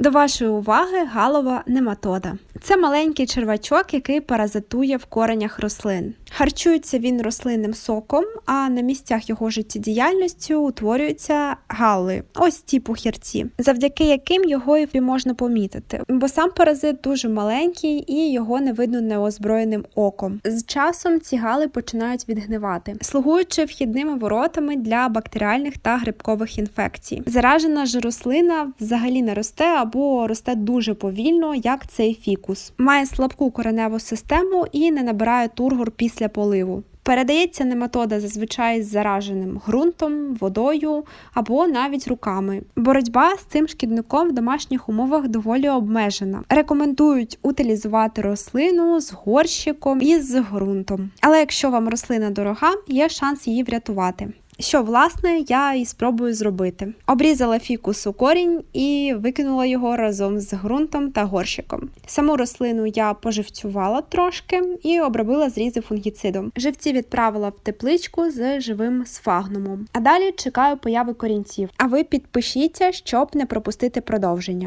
До вашої уваги галова нематода. Це маленький червачок, який паразитує в коренях рослин. Харчується він рослинним соком, а на місцях його життєдіяльності утворюються галли, ось ті пухірці, завдяки яким його і можна помітити. Бо сам паразит дуже маленький і його не видно неозброєним оком. З часом ці гали починають відгнивати, слугуючи вхідними воротами для бактеріальних та грибкових інфекцій. Заражена ж рослина взагалі не росте або росте дуже повільно, як цей фікус. Має слабку кореневу систему і не набирає тургор після поливу. Передається нематода зазвичай з зараженим ґрунтом, водою або навіть руками. Боротьба з цим шкідником в домашніх умовах доволі обмежена. Рекомендують утилізувати рослину з горщиком і з ґрунтом. Але якщо вам рослина дорога, є шанс її врятувати. Що власне я і спробую зробити. Обрізала фікус у корінь і викинула його разом з ґрунтом та горщиком. Саму рослину я поживцювала трошки і обробила зрізи фунгіцидом. Живці відправила в тепличку з живим сфагнумом. А далі чекаю появи корінців. А ви підпишіться, щоб не пропустити продовження.